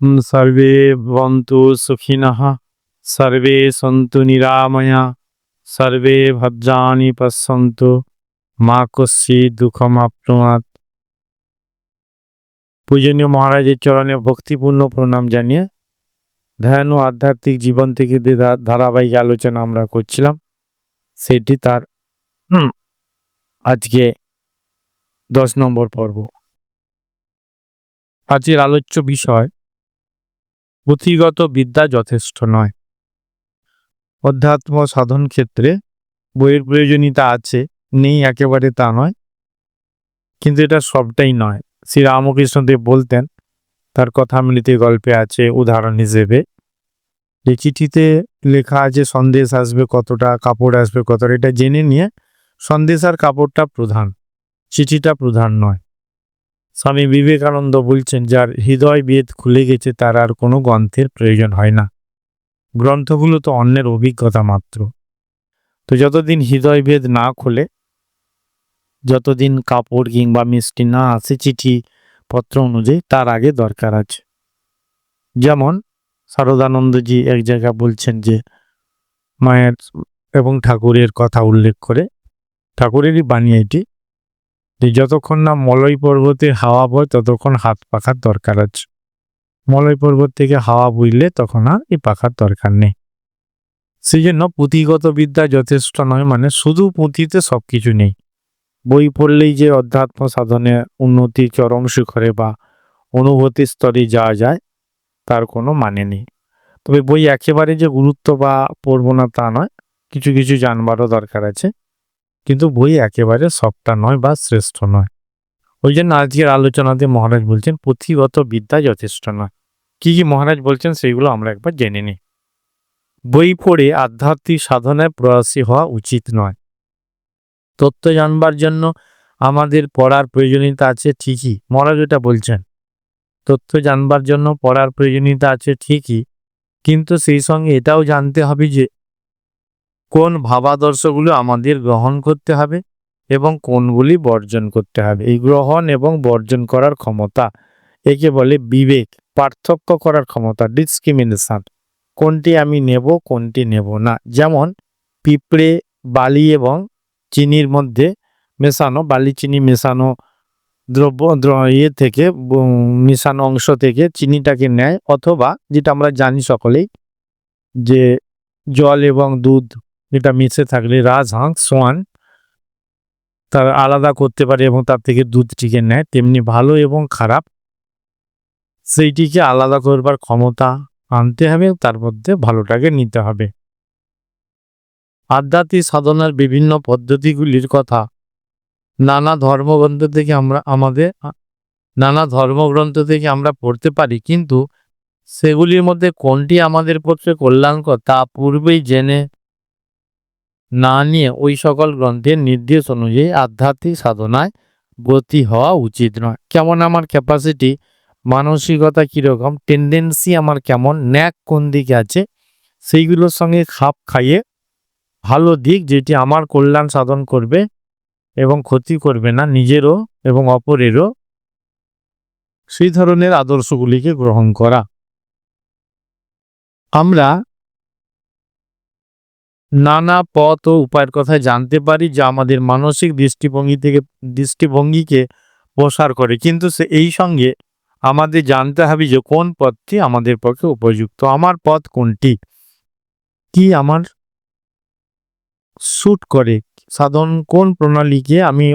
সর্বে ভবন্তু সুখিনঃ সর্বে সন্তু নিরাময়া সর্বে ভদ্রাণি পশ্যন্তু মা কস্যি দুঃখম আপ্নুয়াত পূজনীয় মহারাজের চরণে ভক্তিপূর্ণ প্রণাম জানিয়ে ধ্যান ও আধ্যাত্মিক জীবন থেকে ধারাবাহিক আলোচনা আমরা করছিলাম সেটি তার আজকে দশ নম্বর পর্ব আজকের আলোচ্য বিষয় পুঁথিগত বিদ্যা যথেষ্ট নয়। অধ্যাত্ম সাধন ক্ষেত্রে বইয়ের প্রয়োজনীয়তা আছে, নেই একেবারে তা নয়। কিন্তু এটা সবটাই নয়। শ্রী রামকৃষ্ণদেব বলতেন, তার কথা কথামৃতে গল্পে আছে উদাহরণ হিসেবে। যে চিঠিতে লেখা আছে, সন্দেশ আসবে কতটা, কাপড় আসবে কতটা, এটা জেনে নিয়ে সন্দেশ আর কাপড়টা প্রধান, চিঠিটা প্রধান নয়। স্বামী বিবেকানন্দ বলছেন, যার হৃদয় বেদ খুলে গেছে, তার আর কোনো গ্রন্থের প্রয়োজন হয় না। গ্রন্থগুলো তো অন্যের অভিজ্ঞতা মাত্র। তো যতদিন হৃদয় ভেদ না খোলে, যতদিন কাপড় কিংবা মিষ্টি না আসে চিঠি পত্র অনুযায়ী, তার আগে দরকার আছে। যেমন শারদানন্দজি এক জায়গায় বলছেন যে, মায়ের এবং ঠাকুরের কথা উল্লেখ করে, ঠাকুরেরই বাণী এটি যতক্ষণ না মলয় পর্বতে হাওয়া বয়, ততক্ষণ হাত পাখার দরকার আছে। মলয় পর্বত থেকে হাওয়া বইলে তখন আর এই পাখার দরকার নেই। সেই জন্য পুঁথিগত বিদ্যা যথেষ্ট নয় মানে শুধু পুঁথিতে সব কিছু নেই। বই পড়লেই যে অধ্যাত্ম সাধনে উন্নতি, চরম শিখরে বা অনুভূতি স্তরে যাওয়া যায়, তার কোনো মানে নেই। তবে বই একেবারে যে গুরুত্ব বা পড়ব না তা নয়, কিছু কিছু জানবারও দরকার আছে। কিন্তু বই একেবারে সবটা নয় বা শ্রেষ্ঠ নয়। ওই জন্য আজকের আলোচনাতে মহারাজ বলছেন, পুঁথিগত বিদ্যা যথেষ্ট নয়। কি কি মহারাজ বলছেন সেইগুলো আমরা একবার জেনে নিই। বই পড়ে আধ্যাত্মিক সাধনায় প্রয়াসী হওয়া উচিত নয়। তথ্য জানবার জন্য আমাদের পড়ার প্রয়োজনীয়তা আছে ঠিকই, মহারাজ এটা বলছেন। তথ্য জানবার জন্য পড়ার প্রয়োজনীয়তা আছে ঠিকই, কিন্তু সেই সঙ্গে এটাও জানতে হবে যে কোন ভাবাদর্শগুলো আমাদের গ্রহণ করতে হবে এবং কোনগুলি বর্জন করতে হবে। এই গ্রহণ এবং বর্জন করার ক্ষমতা একে বলে বিবেক, পার্থক্য করার ক্ষমতা ডিসক্রিমিনেশন কোনটি আমি নেব, কোনটি নেব না। যেমন পিঁপড়ে, বালি এবং চিনির মধ্যে মেশানো, বালি, চিনি মেশানো দ্রব্য, দ্র- ইয়ে থেকে মেশানো অংশ থেকে চিনিটাকে নেয়। অথবা যেটা আমরা জানি সকলেই যে জল এবং দুধ যেটা মিশে থাকলে রাজহাঁস সোয়ান তার আলাদা করতে পারে এবং তার থেকে দুধটিকে নেয়। তেমনি ভালো এবং খারাপ, সেইটিকে আলাদা করবার ক্ষমতা আনতে হবে, তার মধ্যে ভালোটাকে নিতে হবে। আধ্যাত্মিক সাধনার বিভিন্ন পদ্ধতিগুলির কথা। নানা ধর্মগ্রন্থ থেকে আমরা, আমাদের নানা ধর্মগ্রন্থ থেকে আমরা পড়তে পারি, কিন্তু সেগুলির মধ্যে কোনটি আমাদের পক্ষে কল্যাণকর তা পূর্বেই জেনে না নিয়ে ওই সকল গ্রন্থের নির্দেশ অনুযায়ী আধ্যাত্মিক সাধনায় ব্রতী হওয়া উচিত নয়। কেমন আমার ক্যাপাসিটি মানসিকতা কীরকম? টেন্ডেন্সি আমার কেমন? ন্যাক কোন দিকে আছে? সেইগুলোর সঙ্গে খাপ খাইয়ে ভালো দিক যেটি আমার কল্যাণ সাধন করবে এবং ক্ষতি করবে না, নিজেরও এবং অপরেরও, সেই ধরনের আদর্শগুলিকে গ্রহণ করা। আমরা নানা পথ ও উপায়ের কথা জানতে পারি যা আমাদের মানসিক দৃষ্টিভঙ্গি থেকে, দৃষ্টিভঙ্গিকে প্রসার করে। কিন্তু সে এই সঙ্গে আমাদের জানতে হবে যে কোন পথটি আমাদের পক্ষে উপযুক্ত। আমার পথ কোনটি? কি আমার শ্যুট করে? সাধন কোন প্রণালীকে আমি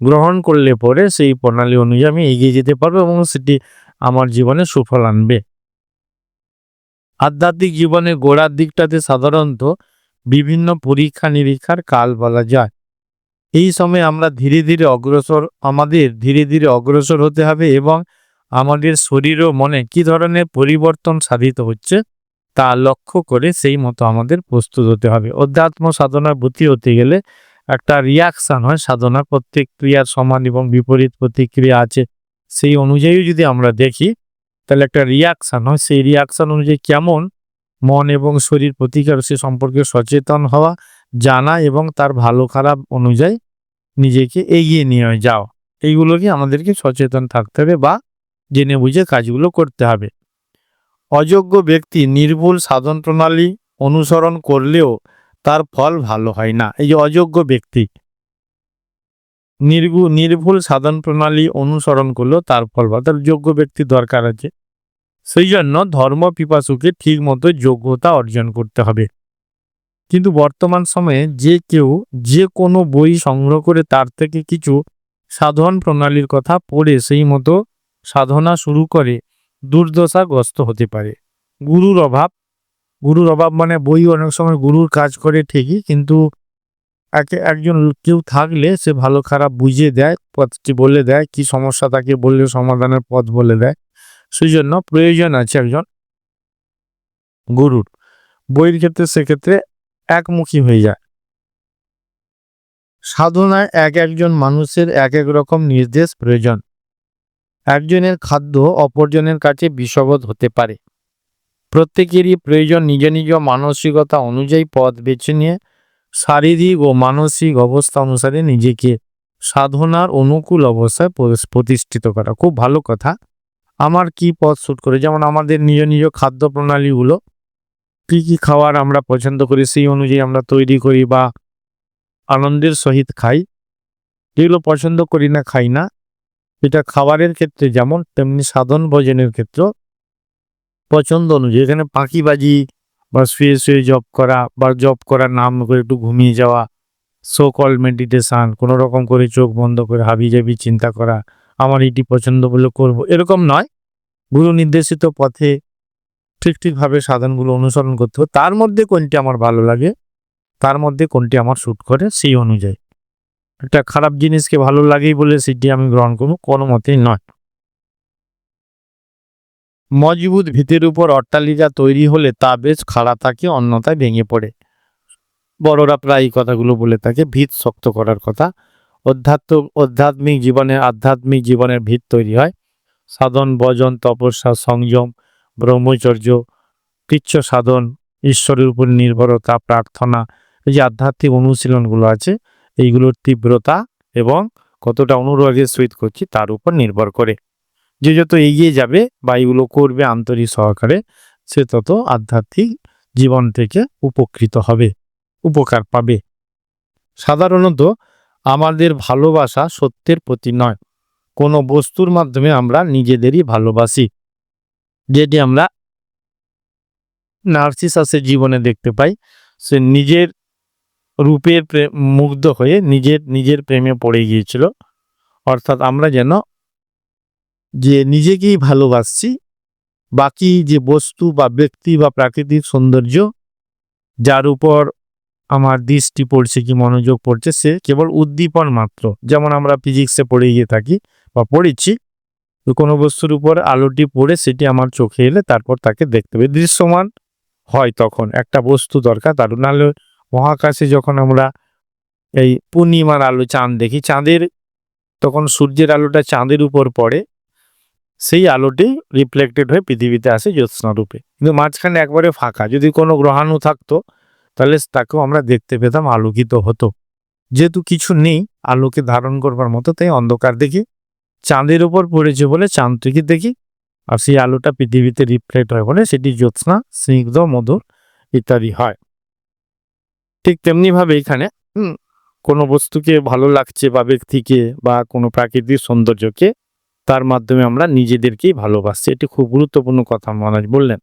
গ্রহণ করলে পরে সেই প্রণালী অনুযায়ী আমি এগিয়ে যেতে পারব এবং সেটি আমার জীবনে সুফল আনবে? আধ্যাত্মিক জীবনের গোড়ার দিকটাতে সাধারণত বিভিন্ন পরীক্ষা নিরীক্ষার কাল বলা যায়। এই সময় আমরা ধীরে ধীরে অগ্রসর, আমাদের ধীরে ধীরে অগ্রসর হতে হবে এবং আমাদের শরীর ও মনে কি ধরনের পরিবর্তন সাধিত হচ্ছে তা লক্ষ্য করে সেই মতো আমাদের প্রস্তুত হতে হবে। অধ্যাত্ম সাধনার ব্রতী হতে গেলে একটা রিয়াকশান হয় সাধনার প্রত্যেক ক্রিয়ার সমান এবং বিপরীত প্রতিক্রিয়া আছে। সেই অনুযায়ী যদি আমরা দেখি, তাহলে একটা রিয়াকশান হয়। সেই রিয়াকশন অনুযায়ী কেমন মন এবং শরীর প্রতিকার সে সম্পর্কে সচেতন হওয়া, জানা এবং তার ভালো খারাপ অনুযায়ী নিজেকে এগিয়ে নিয়ে যাও এইগুলোকে আমাদেরকে সচেতন থাকতে হবে বা জেনে বুঝে কাজগুলো করতে হবে। অযোগ্য ব্যক্তি নির্ভুল সাধন প্রণালী অনুসরণ করলেও তার ফল ভালো হয় না। এই যে অযোগ্য ব্যক্তি নির্ভুল সাধন প্রণালী অনুসরণ করলেও তার ফল ভালো। তার যোগ্য ব্যক্তি দরকার আছে। সেই জন্য ধর্ম পিপাসুকে ঠিক মতো যোগ্যতা অর্জন করতে হবে। কিন্তু বর্তমান সময়ে যে কেউ যে কোনো বই সংগ্রহ করে তার থেকে কিছু সাধন প্রণালীর কথা পড়ে সেই মতো সাধনা শুরু করে দুর্দশাগ্রস্ত হতে পারে। গুরুর অভাব গুরুর অভাব মানে বই অনেক সময় গুরুর কাজ করে ঠিকই, কিন্তু একে একজন কেউ থাকলে সে ভালো খারাপ বুঝিয়ে দেয়, পথটি বলে দেয়, কি সমস্যা তাকে বললে সমাধানের পথ বলে দেয়। সেই জন্য প্রয়োজন আছে একজন গুরুর। বইয়ের ক্ষেত্রে সেক্ষেত্রে একমুখী হয়ে যায়। সাধনায় এক একজন মানুষের এক এক রকম নির্দেশ প্রয়োজন। একজনের খাদ্য অপরজনের কাছে বিষবোধ হতে পারে। প্রত্যেকেরই প্রয়োজন নিজ নিজ মানসিকতা অনুযায়ী পথ বেছে নিয়ে শারীরিক ও মানসিক অবস্থা অনুসারে নিজেকে সাধনার অনুকূল অবস্থায় প্রতিষ্ঠিত করা। খুব ভালো কথা। আমার কি পথ শুট করে? যেমন আমাদের নিজ নিজ খাদ্য প্রণালীগুলো কি কি খাবার আমরা পছন্দ করি, সেই অনুযায়ী আমরা তৈরি করি বা আনন্দের সহিত খাই। যেগুলো পছন্দ করি না, খাই না। এটা খাবারের ক্ষেত্রে যেমন, তেমনি সাধন ভোজনের ক্ষেত্র পছন্দ অনুযায়ী। এখানে পাখিবাজি বা শুয়ে শুয়ে জব করা বা জব করার নাম করে একটু ঘুমিয়ে যাওয়া সো কল মেডিটেশন কোনো রকম করে চোখ বন্ধ করে হাবি জাবি চিন্তা করা আমার এটি পছন্দ বলে করব। এরকম নয়। গুরু নির্দেশিত পথে ঠিক ঠিকভাবে সাধনগুলো অনুসরণ করতে হবে। তার মধ্যে কোনটি আমার ভালো লাগে, তার মধ্যে কোনটি আমার শ্যুট করে, সেই অনুযায়ী। একটা খারাপ জিনিসকে ভালো লাগেই বলে সেটি আমি গ্রহণ করব, কোনো মতেই নয়। মজবুত ভিতের উপর অট্টালিকা তৈরি হলে তা বেশ খাড়া থাকে, অন্যথায় ভেঙে পড়ে। বড়রা প্রায় এই কথাগুলো বলে থাকে, ভিত শক্ত করার কথা। অধ্যাত্ম আধ্যাত্মিক জীবনে আধ্যাত্মিক জীবনের ভিত তৈরি হয়। সাধন, ভজন, তপস্যা, সংযম, ব্রহ্মচর্য কৃচ্ছ সাধন, ঈশ্বরের উপর নির্ভরতা, প্রার্থনা, এই যে আধ্যাত্মিক অনুশীলনগুলো আছে, এইগুলোর তীব্রতা এবং কতটা অনুরাগের সহিত করছি তার উপর নির্ভর করে। যে যত এগিয়ে যাবে বা এগুলো করবে আন্তরিক সহকারে, সে তত আধ্যাত্মিক জীবন থেকে উপকৃত হবে, উপকার পাবে। সাধারণত আমাদের ভালোবাসা সত্যের প্রতি নয়। কোনো বস্তুর মাধ্যমে আমরা নিজেদেরই ভালোবাসি। যেটি আমরা নার্সিসাসের জীবনে দেখতে পাই, সে নিজের রূপের প্রে- মুগ্ধ হয়ে নিজের নিজের প্রেমে পড়ে গিয়েছিল। অর্থাৎ আমরা যেন যে নিজেকেই ভালোবাসছি, বাকি যে বস্তু বা ব্যক্তি বা প্রাকৃতিক সৌন্দর্য, যার উপর আমার দৃষ্টি পড়ছে কি মনোযোগ পড়ছে, সে কেবল উদ্দীপন মাত্র। যেমন আমরা ফিজিক্সে পড়ে গিয়ে থাকি বা পড়েছি, তো কোনো বস্তুর উপর আলোটি পড়ে সেটি আমার চোখে এলে তারপর তাকে দেখতে হবে। দৃশ্যমান হয় তখন, একটা বস্তু দরকার, তার নাহলে মহাকাশে যখন আমরা এই পূর্ণিমার আলো চাঁদ দেখি, চাঁদের তখন সূর্যের আলোটা চাঁদের উপর পড়ে, সেই আলোটি রিফ্লেক্টেড হয়ে পৃথিবীতে আসে জ্যোৎস্না রূপে কিন্তু মাঝখানে একবারে ফাঁকা, যদি কোনো গ্রহাণু থাকতো তাহলে তাকেও আমরা দেখতে পেতাম, আলোকিত হতো। যেহেতু কিছু নেই, আলোকে ধারণ করবার মতো, তাই অন্ধকার দেখি, চাঁদের উপর পড়েছে বলে চাঁদটিকে দেখি, আর সেই আলোটা পৃথিবীতে রিফ্লেক্ট হয় বলে সেটি জ্যোৎস্না, স্নিগ্ধ, মধুর ইত্যাদি হয়। ঠিক তেমনিভাবে এখানে কোনো বস্তুকে ভালো লাগছে বা ব্যক্তিকে বা কোনো প্রাকৃতিক সৌন্দর্যকে, তার মাধ্যমে আমরা নিজেদেরকেই ভালোবাসছি এটি খুব গুরুত্বপূর্ণ কথা মহারাজ বললেন।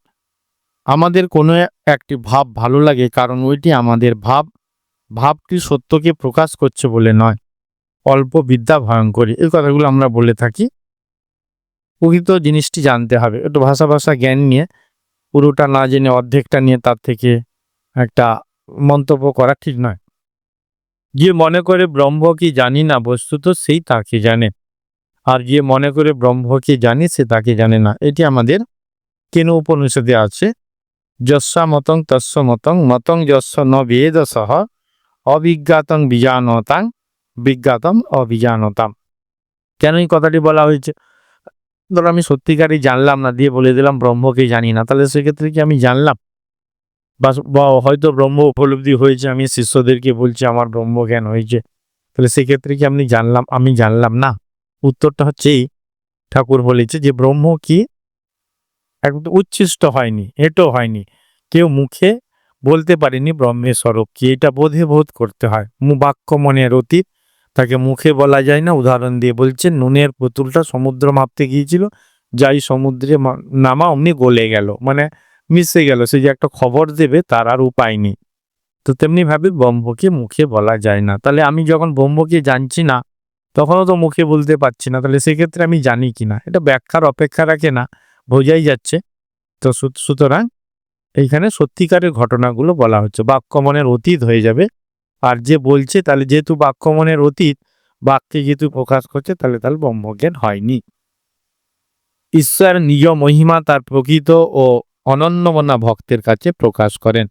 আমাদের কোনো একটি ভাব ভালো লাগে, কারণ ওইটি আমাদের ভাব। ভাবটি সত্যকে প্রকাশ করছে বলে নয়, অল্প বিদ্যা ভয়ঙ্করী এই কথাগুলো আমরা বলে থাকি। প্রকৃত জিনিসটি জানতে হবে। একটু ভাষা ভাষা জ্ঞান নিয়ে, পুরোটা না জেনে অর্ধেকটা নিয়ে তার থেকে একটা মন্তব্য করা ঠিক নয়। যে মনে করে ব্রহ্ম কি জানি না, বস্তুত সেই তাকে জানে। আর যে মনে করে ব্রহ্মকে জানি, সে তাকে জানে না। এটি আমাদের কেন উপনিষদে আছে? যস্যা মতং তস্য মতং মতং যস্য ন বেদ সহ অবিজ্ঞাতং বিজানতাং বিজ্ঞাতম অবিজানতাম। কেন এই কথাটি বলা হয়েছে? ধরো আমি সত্যিকারই জানলাম না, দিয়ে বলে দিলাম ব্রহ্মকে জানি না, তাহলে সেক্ষেত্রে কি আমি জানলাম? বা হয়তো ব্রহ্ম উপলব্ধি হয়েছে, আমি শিষ্যদেরকে বলছি আমার ব্রহ্ম জ্ঞান হয়েছে, তাহলে সেক্ষেত্রে কি আমি জানলাম? আমি জানলাম না। উত্তরটা হচ্ছে ঠাকুর বলেছে যে ব্রহ্ম কি একদম উচ্ছিষ্ট হয়নি এটাও হয়নি। কেউ মুখে বলতে পারেনি ব্রহ্মের স্বরূপ কি, এটা বোধে বোধ করতে হয়। বাক্য মনের অতীত, তাকে মুখে বলা যায় না, উদাহরণ দিয়ে বলছে, নুনের পুতুলটা সমুদ্র মাপতে গিয়েছিল, যাই সমুদ্রে নামা অমনি গলে গেল মানে মিশে গেল, সে যে একটা খবর দেবে তার আর উপায় নেই। তো তেমনি ভাবে ব্রহ্মকে মুখে বলা যায় না। তাহলে আমি যখন ব্রহ্মকে জানছি না, তখনও তো মুখে বলতে পারছি না, তাহলে সেক্ষেত্রে আমি জানি কি না এটা ব্যাখ্যার অপেক্ষা রাখে না। বোঝাই যাচ্ছে। তো সুতরাং এইখানে সত্যিকারের ঘটনাগুলো বলা হচ্ছে। বাক্যমনের অতীত হয়ে যাবে। আর যে বলছে, তাহলে যেহেতু বাক্যমনের অতীত, বাক্যে যেহেতু প্রকাশ করছে, তাহলে তাহলে ব্রহ্মজ্ঞান হয়নি। ঈশ্বর নিজ মহিমা তার প্রকৃত ও অনন্যমনা ভক্তের কাছে প্রকাশ করেন।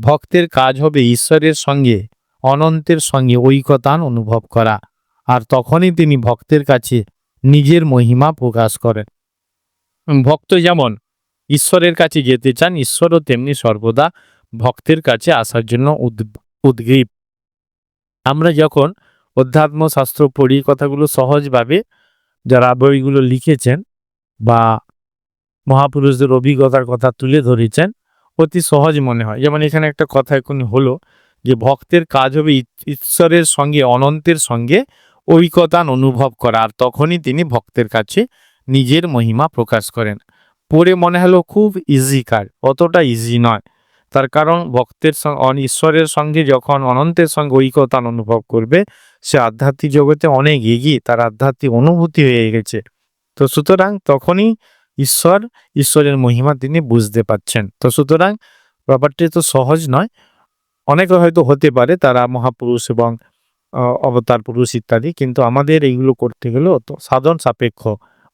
ভক্তের কাজ হবে ঈশ্বরের সঙ্গে, অনন্তের সঙ্গে ঐকতান অনুভব করা। আর তখনই তিনি ভক্তের কাছে নিজের মহিমা প্রকাশ করেন। ভক্ত যেমন ঈশ্বরের কাছে যেতে চান, ঈশ্বরও তেমনি সর্বদা ভক্তের কাছে আসার জন্য উদ- উদ্গ্রীব। আমরা যখন অধ্যাত্ম শাস্ত্র পড়ি, কথাগুলো সহজভাবে যারা বইগুলো লিখেছেন বা মহাপুরুষদের অভিজ্ঞতার কথা তুলে ধরেছেন, অতি সহজ মনে হয়। যেমন এখানে একটা কথা এখন হলো যে, ভক্তের কাজ হবে ঈশ্বরের সঙ্গে, অনন্তের সঙ্গে ঐকতান অনুভব করা। আর তখনই তিনি ভক্তের কাছে নিজের মহিমা প্রকাশ করেন। পড়ে মনে হলো খুব ইজি কাজ, অতটা ইজি নয়। তার কারণ ভক্তের ঈশ্বরের সঙ্গে যখন অনন্তের সঙ্গে ঐকতান অনুভব করবে, সে আধ্যাত্মিক জগতে অনেক এগিয়ে, তার আধ্যাত্মিক অনুভূতি হয়ে গেছে। তো সুতরাং তখনই ঈশ্বর, ঈশ্বরের মহিমা তিনি বুঝতে পাচ্ছেন। তো সুতরাং ব্যাপারটি তো সহজ নয়। অনেকে হয়তো হতে পারে, তারা মহাপুরুষ এবং অবতার পুরুষ ইত্যাদি, কিন্তু আমাদের এইগুলো করতে গেলে সাধন সাপেক্ষ।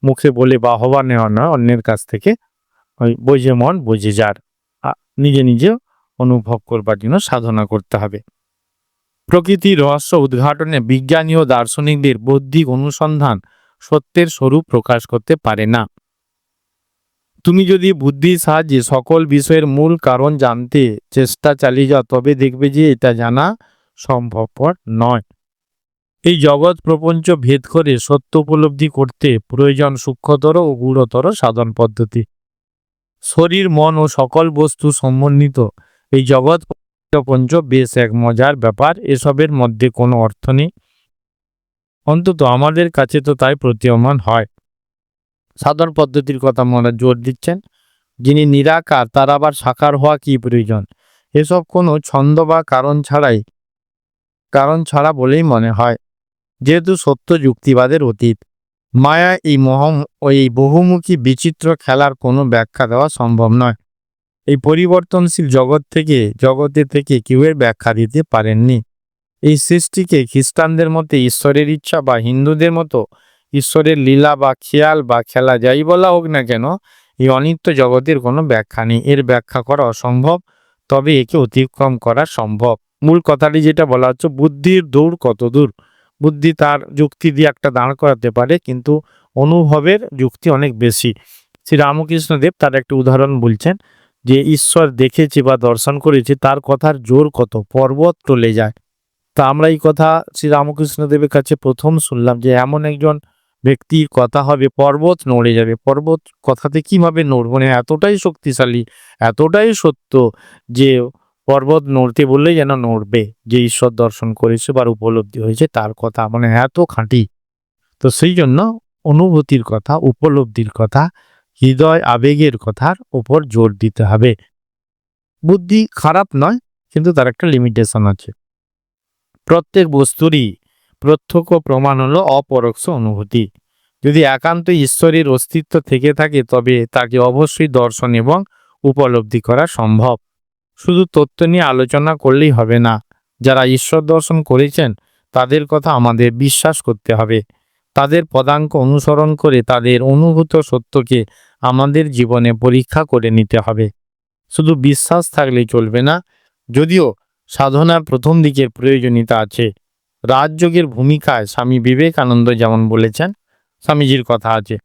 মুখে বলে বা হওয়া নেওয়া নয়, অন্যের কাছ থেকে। ওই বোঝে মন, বোঝে যার। নিজে নিজে অনুভব করবার জন্য সাধনা করতে হবে। প্রকৃতির রহস্য উদ্ঘাটনে বিজ্ঞানী ও দার্শনিকদের বৌদ্ধিক অনুসন্ধান সত্যের স্বরূপ প্রকাশ করতে পারে না। তুমি যদি বুদ্ধির সাহায্যে সকল বিষয়ের মূল কারণ জানতে চেষ্টা চালিয়ে যাও, তবে দেখবে যে এটা জানা সম্ভবপর নয়। এই জগৎ প্রপঞ্চ ভেদ করে সত্য উপলব্ধি করতে প্রয়োজন সূক্ষ্মতর ও গূঢ়তর সাধন পদ্ধতি। শরীর, মন ও সকল বস্তু সমন্বিত। এই জগৎ প্রপঞ্চ বেশ এক মজার ব্যাপার, এসবের মধ্যে কোনো অর্থ নেই। অন্তত আমাদের কাছে তো তাই প্রতীয়মান হয়। সাধন পদ্ধতির কথা মনে জোর দিচ্ছেন? যিনি নিরাকার, তার আবার সাকার হওয়া কি প্রয়োজন? এসব কোনো ছন্দ বা কারণ ছাড়াই, কারণ ছাড়া বলেই মনে হয়। যেহেতু সত্য যুক্তিবাদের অতীত, মায়া এই মহম ও এই বহুমুখী বিচিত্র খেলার কোনো ব্যাখ্যা দেওয়া সম্ভব নয়। এই পরিবর্তনশীল জগৎ থেকে, জগতে থেকে কেউ এর ব্যাখ্যা দিতে পারেননি। এই সৃষ্টিকে খ্রিস্টানদের মতে ঈশ্বরের ইচ্ছা বা হিন্দুদের মতো ঈশ্বরের লীলা বা খেয়াল বা খেলা যাই বলা হোক না কেন, এই অনিত্য জগতের কোনো ব্যাখ্যা নেই। এর ব্যাখ্যা করা অসম্ভব, তবে একে অতিক্রম করা সম্ভব। মূল কথাটি যেটা বলা হচ্ছে, বুদ্ধির দৌড় কত দূর? বুদ্ধি তার যুক্তি দিয়ে একটা দাঁড় করাতে পারে, কিন্তু অনুভবের যুক্তি অনেক বেশি। শ্রী রামকৃষ্ণদেব তার একটি উদাহরণ বলছেন যে, ঈশ্বর দেখেছে বা দর্শন করেছে, তার কথার জোর কত? পর্বত টলে যায়। তা আমরা এই কথা শ্রী রামকৃষ্ণদেবের কাছে প্রথম শুনলাম যে, এমন একজন ব্যক্তির কথা হবে, পর্বত নড়ে যাবে। পর্বত কথাতে কীভাবে নড়বে? মানে এতটাই শক্তিশালী, এতটাই সত্য যে পর্বত নড়তে বললেই যেন নড়বে। যে ঈশ্বর দর্শন করেছে বা উপলব্ধি হয়েছে, তার কথা মানে এত খাঁটি। তো সেই জন্য অনুভূতির কথা, উপলব্ধির কথা, হৃদয় আবেগের কথার উপর জোর দিতে হবে। বুদ্ধি খারাপ নয়, কিন্তু তার একটা লিমিটেশন আছে। প্রত্যেক বস্তুরই প্রত্যক্ষ প্রমাণ হলো অপরোক্ষ অনুভূতি। যদি একান্ত ঈশ্বরের অস্তিত্ব থেকে থাকে, তবে তাকে অবশ্যই দর্শন এবং উপলব্ধি করা সম্ভব। শুধু তত্ত্ব নিয়ে আলোচনা করলেই হবে না। যারা ঈশ্বর দর্শন করেছেন, তাদের কথা আমাদের বিশ্বাস করতে হবে। তাদের পদাঙ্ক অনুসরণ করে তাদের অনুভূত সত্যকে আমাদের জীবনে পরীক্ষা করে নিতে হবে। শুধু বিশ্বাস থাকলেই চলবে না। যদিও সাধনার প্রথম দিকের প্রয়োজনীয়তা আছে। রাজযোগের ভূমিকায় স্বামী বিবেকানন্দ যেমন বলেছেন, স্বামীজির কথা আছে।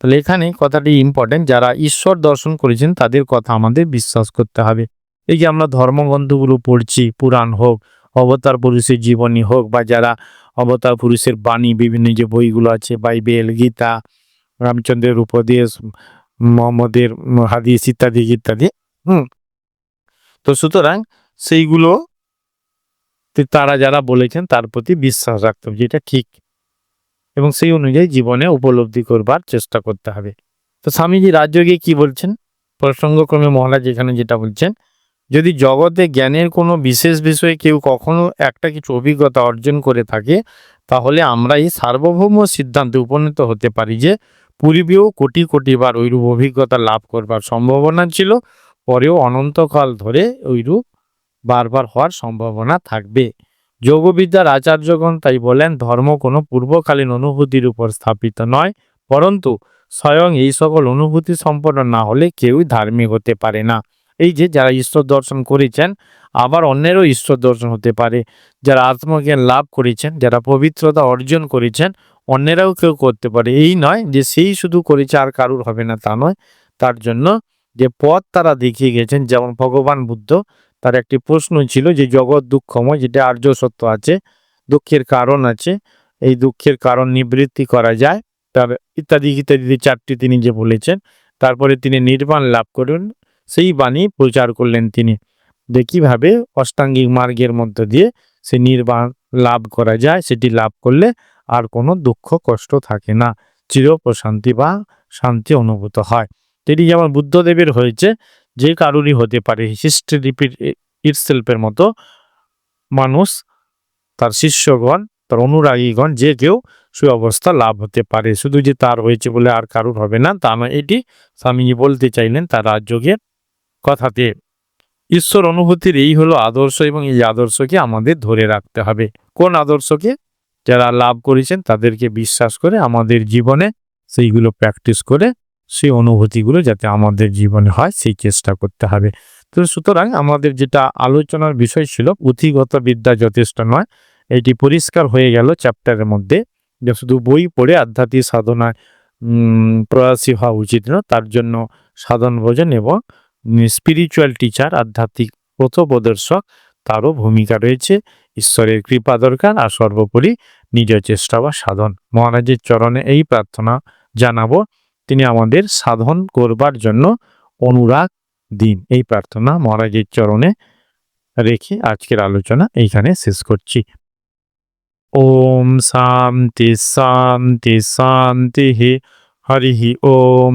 তাহলে এখানে কথাটি ইম্পর্টেন্ট যারা ঈশ্বর দর্শন করেছেন, তাদের কথা আমাদের বিশ্বাস করতে হবে। এই যে আমরা ধর্মগ্রন্থগুলো পড়ছি, পুরাণ হোক, অবতার পুরুষের জীবনী হোক, বা যারা অবতার পুরুষের বাণী, বিভিন্ন যে বইগুলো আছে, বাইবেল, গীতা, রামচন্দ্রের উপদেশ, মোহাম্মদের হাদিস ইত্যাদি ইত্যাদি, হুম। তো সুতরাং সেইগুলো তারা যারা বলেছেন, তার প্রতি বিশ্বাস রাখতে হবে যেটা ঠিক। এবং সেই অনুযায়ী জীবনে উপলব্ধি করবার চেষ্টা করতে হবে। তো স্বামীজি রাজযোগে কি বলছেন? প্রসঙ্গক্রমে মহারাজ এখানে যেটা বলছেন যদি জগতে জ্ঞানের কোনো বিশেষ বিষয়ে কেউ কখনো একটা কিছু অভিজ্ঞতা অর্জন করে থাকে, তাহলে আমরা এই সার্বভৌম সিদ্ধান্তে উপনীত হতে পারি যে পূর্বেও কোটি কোটি বার ওইরূপ অভিজ্ঞতা লাভ করবার সম্ভাবনা ছিল, পরেও অনন্তকাল ধরে ওইরূপ বারবার হওয়ার সম্ভাবনা থাকবে। যোগবিদ্যার আচার্যগণ তাই বলেন, ধর্ম কোনো পূর্বকালীন অনুভূতির উপর স্থাপিত নয়, পরন্তু স্বয়ং এই সকল অনুভূতি সম্পন্ন না হলে কেউই ধার্মিক হতে পারে না। এই যে যারা ঈশ্বর দর্শন করেছেন, আবার অন্যেরও ঈশ্বর দর্শন হতে পারে। যারা আত্মজ্ঞান লাভ করেছেন, যারা পবিত্রতা অর্জন করেছেন, অন্যেরাও কেউ করতে পারে। এই নয় যে সেই শুধু করেছে আর কারুর হবে না, তা নয়। তার জন্য যে পথ তারা দেখিয়ে গেছেন, যেমন ভগবান বুদ্ধ, তার একটি প্রশ্ন ছিল যে জগৎ দুঃখময়, যেটা আর্য সত্য আছে, দুঃখের কারণ আছে, এই দুঃখের কারণ নিবৃত্তি করা যায়। তার ইত্যাদি ইত্যাদি চারটি তিনি যে বলেছেন, তারপরে তিনি নির্বাণ লাভ করুন। সেই বাণী প্রচার করলেন তিনি। যে কীভাবে অষ্টাঙ্গিক মার্গের মধ্য দিয়ে সে নির্বাণ লাভ করা যায়, সেটি লাভ করলে আর কোনো দুঃখ, কষ্ট থাকে না। চির প্রশান্তি বা শান্তি অনুভূত হয়। এটি যেমন বুদ্ধদেবের হয়েছে, যে কারুরই হতে পারে। হিস্ট্রি রিপিট ইটসেলফের মতো মানুষ, তার শিষ্যগণ, তার অনুরাগীগণ, যে কেউ সুঅবস্থা লাভ হতে পারে। শুধু যে তার হয়েছে বলে আর কারুর হবে না, তা নয়, এটি স্বামীজি বলতে চাইলেন তার রাজযোগের কথাতে, ঈশ্বর অনুভূতির এই হলো আদর্শ এবং এই আদর্শকে আমাদের ধরে রাখতে হবে। কোন আদর্শকে? যারা লাভ করেছেন তাদেরকে বিশ্বাস করে আমাদের জীবনে সেইগুলো প্র্যাকটিস করে সেই অনুভূতিগুলো যাতে আমাদের জীবনে হয় সেই চেষ্টা করতে হবে। তো সুতরাং আমাদের যেটা আলোচনার বিষয় ছিল, পুঁথিগত বিদ্যা যথেষ্ট নয়। এটি পরিষ্কার হয়ে গেল চ্যাপ্টারের মধ্যে যে শুধু বই পড়ে আধ্যাত্মিক সাধনায় প্রয়াসী হওয়া উচিত না তার জন্য সাধন ভোজন এবং স্পিরিচুয়াল টিচার আধ্যাত্মিক পথপ্রদর্শক, তারও ভূমিকা রয়েছে। ঈশ্বরের কৃপা দরকার, আর সর্বোপরি নিজ চেষ্টা বা সাধন। মহারাজের চরণে এই প্রার্থনা জানাব, তিনি আমাদের সাধন করবার জন্য অনুরাগ দিন। এই প্রার্থনা মহারাজের চরণে রেখে আজকের আলোচনা এইখানে শেষ করছি। ওম শান্তি শান্তি শান্তি হরি ওম